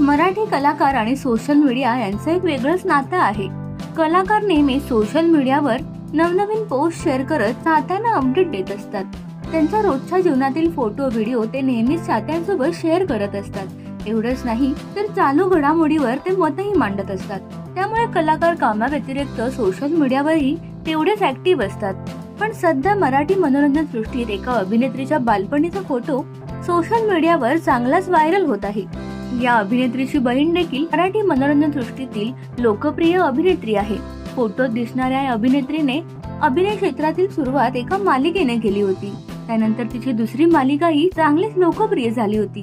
मराठी कलाकार आणि social media यांचं एक वेगळंच नातं आहे. कलाकार नेहमी सोशल मीडियावर नवनवीन पोस्ट शेअर करत चाहत्यांना अपडेट देत असतात. त्यांच्या रोजच्या जीवनातील फोटो व्हिडिओ ते नेहमीच चाहत्यांसोबत शेअर करत असतात. एवढंच नाही तर चालू घडामोडीवर ते मतही मांडत असतात. त्यामुळे कलाकार कामाव्यतिरिक्त सोशल मीडियावरही तेवढेच ऍक्टिव्ह असतात. पण सध्या मराठी मनोरंजन सृष्टीत एका अभिनेत्रीच्या बालपणीचा फोटो सोशल मीडियावर चांगलाच व्हायरल होत आहे. या अभिनेत्रीची बहीण देखील मराठी मनोरंजन सृष्टीतील लोकप्रिय अभिनेत्री आहे. फोटोत दिसणाऱ्या या अभिनेत्रीने अभिनय क्षेत्रातील सुरुवात एका मालिकेने केली होती. त्यानंतर तिची दुसरी मालिकाही चांगलीच लोकप्रिय झाली होती.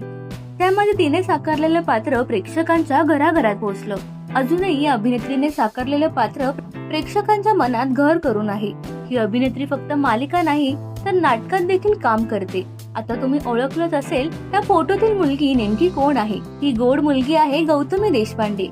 त्यामध्ये तिने साकारलेलं पात्र प्रेक्षकांच्या घराघरात पोहोचलं. अजूनही या अभिनेत्रीने साकारलेलं पात्र प्रेक्षकांच्या मनात घर करून आहे. ही अभिनेत्री फक्त मालिका नाही तर नाटकात देखील काम करते. आता तुम्ही ओळखलंच असेल त्या फोटोतील मुलगी नेमकी कोण आहे? ही गोड मुलगी आहे गौतमी देशपांडे.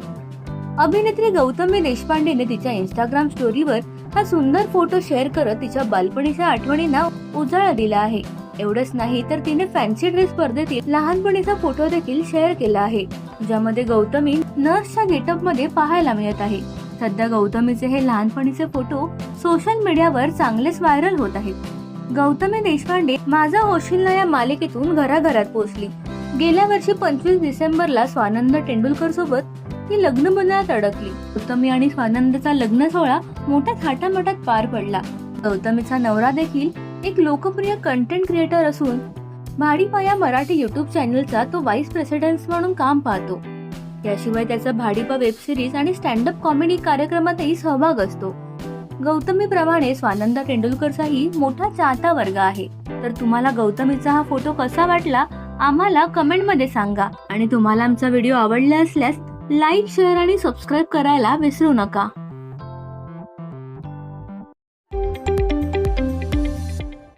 अभिनेत्री गौतमी देशपांडेने तिच्या इंस्टाग्राम स्टोरीवर हा सुंदर फोटो शेअर करत तिच्या बालपणीच्या आठवणींना उजाळा दिला आहे. एवढंच नाही तर तिने फॅन्सी ड्रेस स्पर्धेतील लहानपणीचा फोटो देखील शेअर केला आहे ज्यामध्ये गौतमी नर्सच्या गेटअपमध्ये पाहायला मिळत आहे. सध्या गौतमीचे हे लहानपणीचे फोटो सोशल मीडियावर चांगलेच व्हायरल होत आहेत. गौतमी देशपांडे माझा होशील या मालिकेतून घराघरात पोहोचली. गेल्या वर्षी पंचवीस डिसेंबरला स्वानंद तेंडुलकर सोबत ती लग्न बंधनात अडकली. गौतमी आणि स्वानंदचा लग्न सोहळा मोठ्या थाटामाटात पार पडला. गौतमीचा नवरा देखील एक लोकप्रिय कंटेंट क्रिएटर असून भाडीपा या मराठी युट्यूब चॅनलचा तो व्हाईस प्रेसिडेंट म्हणून काम पाहतो. याशिवाय त्याचा भाडीपा वेब सिरीज आणि स्टँडअप कॉमेडी कार्यक्रमातही सहभाग असतो. गौतमी प्रमाणे स्वानंद तेंडुलकरचाही मोठा चाहता वर्ग आहे. तर तुम्हाला गौतमीचा हा फोटो कसा वाटला आम्हाला कमेंटमध्ये सांगा. आणि तुम्हाला आमचा व्हिडिओ आवडला असल्यास लाईक शेअर आणि सबस्क्राईब करायला विसरू नका.